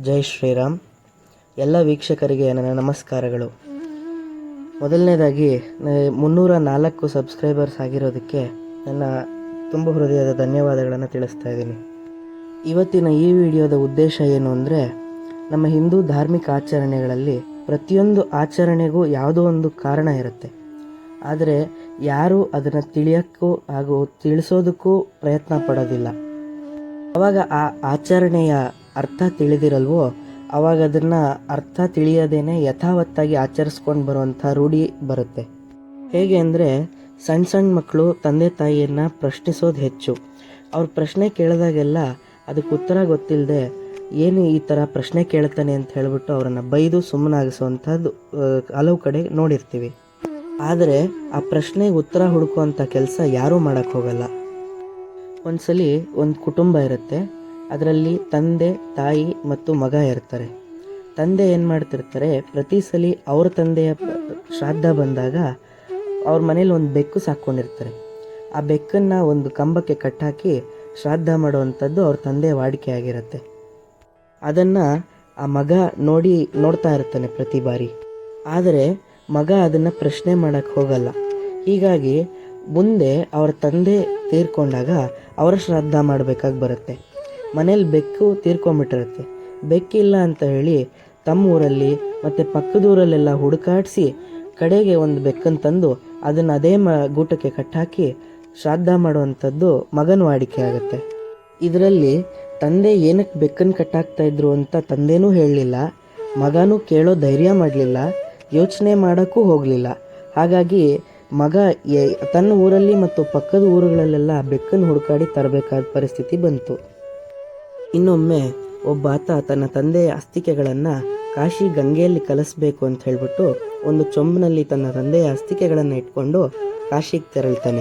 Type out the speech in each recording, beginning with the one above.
ಜೈ ಶ್ರೀರಾಮ್. ಎಲ್ಲ ವೀಕ್ಷಕರಿಗೆ ನನ್ನ ನಮಸ್ಕಾರಗಳು. ಮೊದಲನೇದಾಗಿ ಮುನ್ನೂರ ನಾಲ್ಕು ಸಬ್ಸ್ಕ್ರೈಬರ್ಸ್ ಆಗಿರೋದಕ್ಕೆ ನನ್ನ ತುಂಬ ಹೃದಯದ ಧನ್ಯವಾದಗಳನ್ನು ತಿಳಿಸ್ತಾ ಇದ್ದೀನಿ. ಇವತ್ತಿನ ಈ ವಿಡಿಯೋದ ಉದ್ದೇಶ ಏನು ಅಂದರೆ, ನಮ್ಮ ಹಿಂದೂ ಧಾರ್ಮಿಕ ಆಚರಣೆಗಳಲ್ಲಿ ಪ್ರತಿಯೊಂದು ಆಚರಣೆಗೂ ಯಾವುದೋ ಒಂದು ಕಾರಣ ಇರುತ್ತೆ. ಆದರೆ, ಯಾರೂ ಅದನ್ನು ತಿಳಿಯೋಕ್ಕೂ ಹಾಗೂ ತಿಳಿಸೋದಕ್ಕೂ ಪ್ರಯತ್ನ ಪಡೋದಿಲ್ಲ. ಆವಾಗ ಆ ಆಚರಣೆಯ ಅರ್ಥ ತಿಳಿದಿರಲ್ವೋ? ಅವಾಗ ಅದನ್ನು ಅರ್ಥ ತಿಳಿಯದೇನೆ ಯಥಾವತ್ತಾಗಿ ಆಚರಿಸ್ಕೊಂಡು ಬರುವಂಥ ರೂಢಿ ಬರುತ್ತೆ. ಹೇಗೆ ಅಂದರೆ ಸಣ್ಣ ಸಣ್ಣ ಮಕ್ಕಳು ತಂದೆ ತಾಯಿಯನ್ನು ಪ್ರಶ್ನಿಸೋದು ಹೆಚ್ಚು. ಅವ್ರ ಪ್ರಶ್ನೆ ಕೇಳಿದಾಗೆಲ್ಲ ಅದಕ್ಕೆ ಉತ್ತರ ಗೊತ್ತಿಲ್ಲದೆ ಏನು ಈ ಥರ ಪ್ರಶ್ನೆ ಕೇಳ್ತಾನೆ ಅಂತ ಹೇಳಿಬಿಟ್ಟು ಅವರನ್ನು ಬೈದು ಸುಮ್ಮನಾಗಿಸುವಂಥದ್ದು ಹಲವು ಕಡೆ ನೋಡಿರ್ತೀವಿ. ಆದರೆ ಆ ಪ್ರಶ್ನೆಗೆ ಉತ್ತರ ಹುಡುಕುವಂಥ ಕೆಲಸ ಯಾರೂ ಮಾಡೋಕ್ಕೆ ಹೋಗಲ್ಲ. ಒಂದ್ಸಲಿ ಒಂದು ಕುಟುಂಬ ಇರುತ್ತೆ. ಅದರಲ್ಲಿ ತಂದೆ, ತಾಯಿ ಮತ್ತು ಮಗ ಇರ್ತಾರೆ. ತಂದೆ ಏನು ಮಾಡ್ತಿರ್ತಾರೆ, ಪ್ರತಿ ಸಲ ಅವ್ರ ತಂದೆಯ ಶ್ರಾದ್ದ ಬಂದಾಗ ಅವ್ರ ಮನೇಲಿ ಒಂದು ಬೆಕ್ಕು ಸಾಕ್ಕೊಂಡಿರ್ತಾರೆ. ಆ ಬೆಕ್ಕನ್ನು ಒಂದು ಕಂಬಕ್ಕೆ ಕಟ್ಟಾಕಿ ಶ್ರಾದ್ದ ಮಾಡುವಂಥದ್ದು ಅವ್ರ ತಂದೆ ವಾಡಿಕೆ ಆಗಿರುತ್ತೆ. ಅದನ್ನು ಆ ಮಗ ನೋಡಿ ನೋಡ್ತಾ ಇರ್ತಾನೆ ಪ್ರತಿ ಬಾರಿ. ಆದರೆ ಮಗ ಅದನ್ನು ಪ್ರಶ್ನೆ ಮಾಡೋಕ್ಕೆ ಹೋಗಲ್ಲ. ಹೀಗಾಗಿ ಮುಂದೆ ಅವರ ತಂದೆ ತೀರ್ಕೊಂಡಾಗ ಅವರ ಶ್ರಾದ್ದ ಮಾಡಬೇಕಾಗಿ ಬರುತ್ತೆ. ಮನೇಲಿ ಬೆಕ್ಕು ತೀರ್ಕೊಂಬಿಟ್ಟಿರುತ್ತೆ. ಬೆಕ್ಕಿಲ್ಲ ಅಂತ ಹೇಳಿ ತಮ್ಮ ಊರಲ್ಲಿ ಮತ್ತು ಪಕ್ಕದೂರಲ್ಲೆಲ್ಲ ಹುಡುಕಾಡಿಸಿ ಕಡೆಗೆ ಒಂದು ಬೆಕ್ಕನ್ನು ತಂದು ಅದನ್ನು ಅದೇ ಮ ಗೂಟಕ್ಕೆ ಕಟ್ಟಾಕಿ ಶ್ರಾದ್ದ ಮಾಡುವಂಥದ್ದು ಮಗನ ವಾಡಿಕೆ ಆಗುತ್ತೆ. ಇದರಲ್ಲಿ ತಂದೆ ಏನಕ್ಕೆ ಬೆಕ್ಕನ್ನು ಕಟ್ಟಾಕ್ತಾ ಇದ್ರು ಅಂತ ತಂದೆನೂ ಹೇಳಲಿಲ್ಲ, ಮಗನೂ ಕೇಳೋ ಧೈರ್ಯ ಮಾಡಲಿಲ್ಲ, ಯೋಚನೆ ಮಾಡೋಕ್ಕೂ ಹೋಗಲಿಲ್ಲ. ಹಾಗಾಗಿ ಮಗ ತನ್ನ ಊರಲ್ಲಿ ಮತ್ತು ಪಕ್ಕದ ಊರುಗಳಲ್ಲೆಲ್ಲ ಬೆಕ್ಕನ್ನು ಹುಡುಕಾಡಿ ತರಬೇಕಾದ ಪರಿಸ್ಥಿತಿ ಬಂತು. ಇನ್ನೊಮ್ಮೆ ಒಬ್ಬ ಆತ ತನ್ನ ತಂದೆಯ ಅಸ್ಥಿಕೆಗಳನ್ನು ಕಾಶಿ ಗಂಗೆಯಲ್ಲಿ ಕಲಿಸ್ಬೇಕು ಅಂತ ಹೇಳ್ಬಿಟ್ಟು ಒಂದು ಚೊಂಬಿನಲ್ಲಿ ತನ್ನ ತಂದೆಯ ಅಸ್ಥಿಕೆಗಳನ್ನು ಇಟ್ಕೊಂಡು ಕಾಶಿಗೆ ತೆರಳ್ತಾನೆ.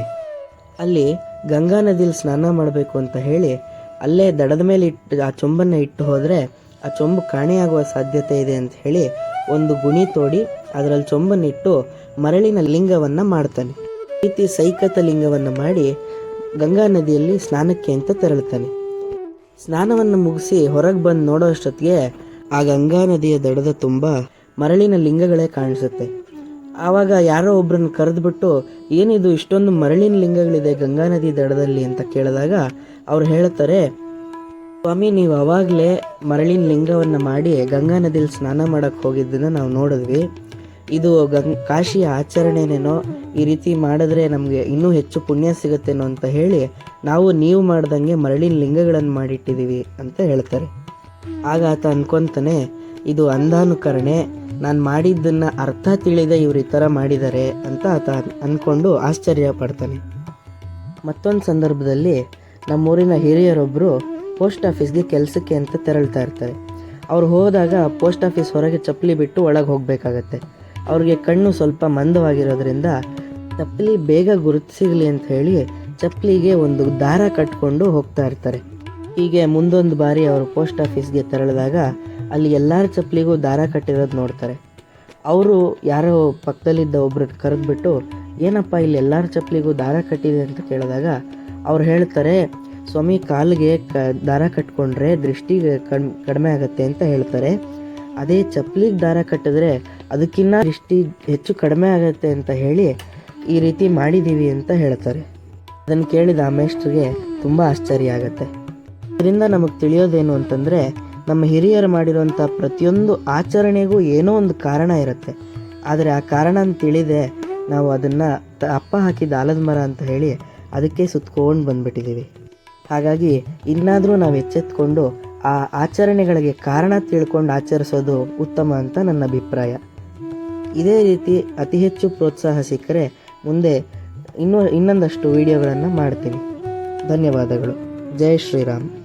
ಅಲ್ಲಿ ಗಂಗಾ ನದಿಯಲ್ಲಿ ಸ್ನಾನ ಮಾಡಬೇಕು ಅಂತ ಹೇಳಿ ಅಲ್ಲೇ ದಡದ ಮೇಲೆ ಇಟ್ಟು ಆ ಚೊಂಬನ್ನು ಇಟ್ಟು ಹೋದರೆ ಆ ಚೊಂಬು ಕಾಣೆಯಾಗುವ ಸಾಧ್ಯತೆ ಇದೆ ಅಂತ ಹೇಳಿ ಒಂದು ಗುಣಿ ತೋಡಿ ಅದರಲ್ಲಿ ಚೊಂಬನ್ನಿಟ್ಟು ಮರಳಿನ ಲಿಂಗವನ್ನು ಮಾಡ್ತಾನೆ. ರೀತಿ ಸೈಕತ ಲಿಂಗವನ್ನು ಮಾಡಿ ಗಂಗಾ ನದಿಯಲ್ಲಿ ಸ್ನಾನಕ್ಕೆ ಅಂತ ತೆರಳ್ತಾನೆ. ಸ್ನಾನವನ್ನು ಮುಗಿಸಿ ಹೊರಗೆ ಬಂದು ನೋಡೋ ಅಷ್ಟೊತ್ತಿಗೆ ಆ ಗಂಗಾ ನದಿಯ ದಡದ ತುಂಬ ಮರಳಿನ ಲಿಂಗಗಳೇ ಕಾಣಿಸುತ್ತೆ. ಆವಾಗ ಯಾರೋ ಒಬ್ಬರನ್ನು ಕರೆದ್ಬಿಟ್ಟು, ಏನಿದು, ಇಷ್ಟೊಂದು ಮರಳಿನ ಲಿಂಗಗಳಿದೆ ಗಂಗಾ ನದಿ ದಡದಲ್ಲಿ ಅಂತ ಕೇಳಿದಾಗ ಅವ್ರು ಹೇಳ್ತಾರೆ, ಸ್ವಾಮಿ, ನೀವು ಅವಾಗಲೇ ಮರಳಿನ ಲಿಂಗವನ್ನು ಮಾಡಿ ಗಂಗಾ ನದಿಯಲ್ಲಿ ಸ್ನಾನ ಮಾಡೋಕ್ಕೆ ಹೋಗಿದ್ದನ್ನು ನಾವು ನೋಡಿದ್ವಿ. ಇದು ಗಂಗ್, ಕಾಶಿಯ ಆಚರಣೆನೇನೋ ಈ ರೀತಿ ಮಾಡಿದ್ರೆ ನಮಗೆ ಇನ್ನೂ ಹೆಚ್ಚು ಪುಣ್ಯ ಸಿಗುತ್ತೇನೋ ಅಂತ ಹೇಳಿ ನಾವು ನೀವು ಮಾಡ್ದಂಗೆ ಮರಳಿನ ಲಿಂಗಗಳನ್ನು ಮಾಡಿಟ್ಟಿದ್ದೀವಿ ಅಂತ ಹೇಳ್ತಾರೆ. ಆಗ ಆತ ಅನ್ಕೊಂತಾನೆ, ಇದು ಅಂಧಾನುಕರಣೆ, ನಾನು ಮಾಡಿದ್ದನ್ನು ಅರ್ಥ ತಿಳಿದೆ ಇವ್ರು ಈ ಥರ ಮಾಡಿದ್ದಾರೆ ಅಂತ ಆತ ಅಂದ್ಕೊಂಡು ಆಶ್ಚರ್ಯ ಪಡ್ತಾನೆ. ಮತ್ತೊಂದು ಸಂದರ್ಭದಲ್ಲಿ ನಮ್ಮೂರಿನ ಹಿರಿಯರೊಬ್ಬರು ಪೋಸ್ಟ್ ಆಫೀಸ್ಗೆ ಕೆಲಸಕ್ಕೆ ಅಂತ ತೆರಳ್ತಾ ಇರ್ತಾರೆ. ಅವ್ರು ಹೋದಾಗ ಪೋಸ್ಟ್ ಆಫೀಸ್ ಹೊರಗೆ ಚಪ್ಪಲಿ ಬಿಟ್ಟು ಒಳಗೆ ಹೋಗಬೇಕಾಗತ್ತೆ. ಅವ್ರಿಗೆ ಕಣ್ಣು ಸ್ವಲ್ಪ ಮಂದವಾಗಿರೋದ್ರಿಂದ ಚಪ್ಪಲಿ ಬೇಗ ಗುರುತು ಸಿಗಲಿ ಅಂತ ಹೇಳಿ ಚಪ್ಪಲಿಗೆ ಒಂದು ದಾರ ಕಟ್ಕೊಂಡು ಹೋಗ್ತಾ ಇರ್ತಾರೆ. ಹೀಗೆ ಮುಂದೊಂದು ಬಾರಿ ಅವರು ಪೋಸ್ಟ್ ಆಫೀಸ್ಗೆ ತೆರಳಿದಾಗ ಅಲ್ಲಿ ಎಲ್ಲರ ಚಪ್ಪಲಿಗೂ ದಾರ ಕಟ್ಟಿರೋದು ನೋಡ್ತಾರೆ. ಅವರು ಯಾರೋ ಪಕ್ಕದಲ್ಲಿದ್ದ ಒಬ್ಬರು ಕರೆದ್ಬಿಟ್ಟು, ಏನಪ್ಪ ಇಲ್ಲಿ ಎಲ್ಲರ ಚಪ್ಪಲಿಗೂ ದಾರ ಕಟ್ಟಿದೆ? ಅಂತ ಕೇಳಿದಾಗ ಅವ್ರು ಹೇಳ್ತಾರೆ, ಸ್ವಾಮಿ ಕಾಲಿಗೆ ಕ, ದಾರ ಕಟ್ಕೊಂಡ್ರೆ ದೃಷ್ಟಿ ಕಡ್, ಕಡಿಮೆ ಆಗುತ್ತೆ ಅಂತ ಹೇಳ್ತಾರೆ. ಅದೇ ಚಪ್ಪಲಿಗೆ ದಾರ ಕಟ್ಟಿದ್ರೆ ಅದಕ್ಕಿನ್ನ ದೃಷ್ಟಿ ಹೆಚ್ಚು ಕಡಿಮೆ ಆಗುತ್ತೆ ಅಂತ ಹೇಳಿ ಈ ರೀತಿ ಮಾಡಿದ್ದೀವಿ ಅಂತ ಹೇಳ್ತಾರೆ. ಅದನ್ನು ಕೇಳಿದ ಅಮೇಷ್ಟ್ರಿಗೆ ಮೇಷ್ಟ್ರಿಗೆ ತುಂಬ ಆಶ್ಚರ್ಯ ಆಗುತ್ತೆ. ಇದರಿಂದ ನಮಗೆ ತಿಳಿಯೋದೇನು ಅಂತಂದರೆ, ನಮ್ಮ ಹಿರಿಯರು ಮಾಡಿರುವಂಥ ಪ್ರತಿಯೊಂದು ಆಚರಣೆಗೂ ಏನೋ ಒಂದು ಕಾರಣ ಇರುತ್ತೆ. ಆದರೆ ಆ ಕಾರಣ ತಿಳಿದೆ, ನಾವು ಅದನ್ನು ಅಪ್ಪ ಹಾಕಿದ ಆಲದ ಮರ ಅಂತ ಹೇಳಿ ಅದಕ್ಕೆ ಸುತ್ಕೊಂಡು ಬಂದ್ಬಿಟ್ಟಿದ್ದೀವಿ ಹಾಗಾಗಿ ಇನ್ನಾದರೂ ನಾವು ಎಚ್ಚೆತ್ಕೊಂಡು ಆ ಆಚರಣೆಗಳಿಗೆ ಕಾರಣ ತಿಳ್ಕೊಂಡು ಆಚರಿಸೋದು ಉತ್ತಮ ಅಂತ ನನ್ನ ಅಭಿಪ್ರಾಯ. ಇದೇ ರೀತಿ ಅತಿ ಹೆಚ್ಚು ಪ್ರೋತ್ಸಾಹ ಸಿಕ್ಕರೆ ಮುಂದೆ ಇನ್ನೂ ಇನ್ನೊಂದಷ್ಟು ವಿಡಿಯೋಗಳನ್ನು ಮಾಡ್ತೀನಿ. ಧನ್ಯವಾದಗಳು. ಜೈ ಶ್ರೀರಾಮ್.